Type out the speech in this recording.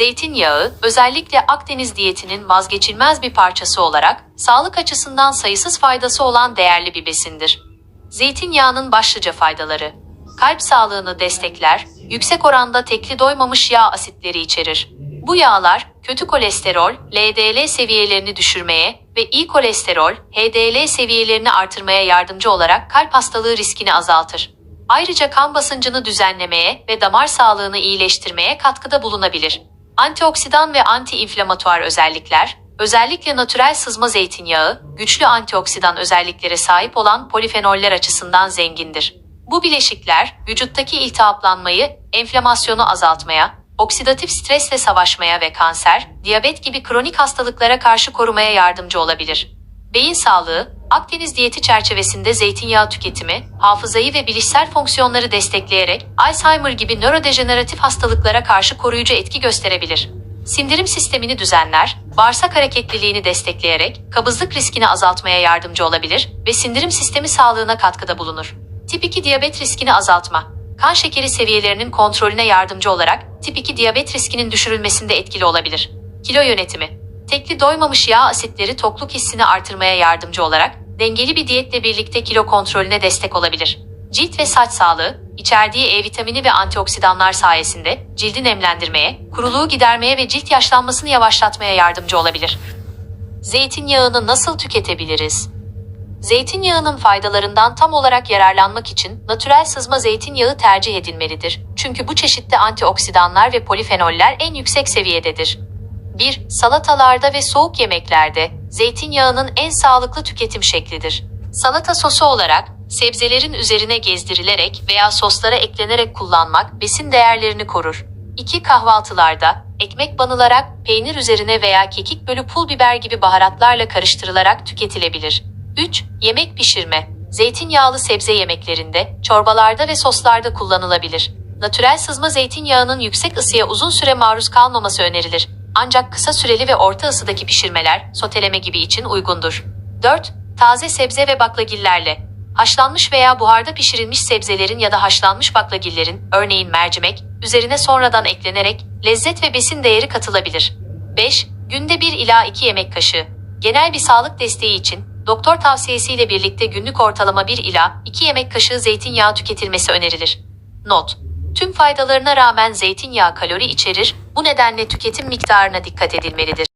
Zeytinyağı, özellikle Akdeniz diyetinin vazgeçilmez bir parçası olarak sağlık açısından sayısız faydası olan değerli bir besindir. Zeytinyağının başlıca faydaları. Kalp sağlığını destekler, yüksek oranda tekli doymamış yağ asitleri içerir. Bu yağlar kötü kolesterol, LDL seviyelerini düşürmeye ve iyi kolesterol, HDL seviyelerini artırmaya yardımcı olarak kalp hastalığı riskini azaltır. Ayrıca kan basıncını düzenlemeye ve damar sağlığını iyileştirmeye katkıda bulunabilir. Antioksidan ve antiinflamatuar özellikler, özellikle natürel sızma zeytinyağı, güçlü antioksidan özelliklere sahip olan polifenoller açısından zengindir. Bu bileşikler, vücuttaki iltihaplanmayı, enflamasyonu azaltmaya, oksidatif stresle savaşmaya ve kanser, diyabet gibi kronik hastalıklara karşı korumaya yardımcı olabilir. Beyin sağlığı, Akdeniz diyeti çerçevesinde zeytinyağı tüketimi, hafızayı ve bilişsel fonksiyonları destekleyerek Alzheimer gibi nörodejeneratif hastalıklara karşı koruyucu etki gösterebilir. Sindirim sistemini düzenler, bağırsak hareketliliğini destekleyerek kabızlık riskini azaltmaya yardımcı olabilir ve sindirim sistemi sağlığına katkıda bulunur. Tip 2 diyabet riskini azaltma. Kan şekeri seviyelerinin kontrolüne yardımcı olarak tip 2 diyabet riskinin düşürülmesinde etkili olabilir. Kilo yönetimi. Tekli doymamış yağ asitleri tokluk hissini artırmaya yardımcı olarak dengeli bir diyetle birlikte kilo kontrolüne destek olabilir. Cilt ve saç sağlığı, içerdiği E vitamini ve antioksidanlar sayesinde cildi nemlendirmeye, kuruluğu gidermeye ve cilt yaşlanmasını yavaşlatmaya yardımcı olabilir. Zeytinyağını nasıl tüketebiliriz? Zeytinyağının faydalarından tam olarak yararlanmak için natürel sızma zeytinyağı tercih edilmelidir. Çünkü bu çeşitte antioksidanlar ve polifenoller en yüksek seviyededir. 1. Salatalarda ve soğuk yemeklerde zeytinyağının en sağlıklı tüketim şeklidir. Salata sosu olarak sebzelerin üzerine gezdirilerek veya soslara eklenerek kullanmak besin değerlerini korur. 2. Kahvaltılarda ekmek banılarak peynir üzerine veya kekik bölü pul biber gibi baharatlarla karıştırılarak tüketilebilir. 3. Yemek pişirme. Zeytinyağlı sebze yemeklerinde, çorbalarda ve soslarda kullanılabilir. Natürel sızma zeytinyağının yüksek ısıya uzun süre maruz kalmaması önerilir. Ancak kısa süreli ve orta ısıdaki pişirmeler, soteleme gibi için uygundur. 4. Taze sebze ve baklagillerle. Haşlanmış veya buharda pişirilmiş sebzelerin ya da haşlanmış baklagillerin, örneğin mercimek, üzerine sonradan eklenerek lezzet ve besin değeri katılabilir. 5. Günde 1 ila 2 yemek kaşığı. Genel bir sağlık desteği için doktor tavsiyesiyle birlikte günlük ortalama 1 ila 2 yemek kaşığı zeytinyağı tüketilmesi önerilir. Not: Tüm faydalarına rağmen zeytinyağı kalori içerir, bu nedenle tüketim miktarına dikkat edilmelidir.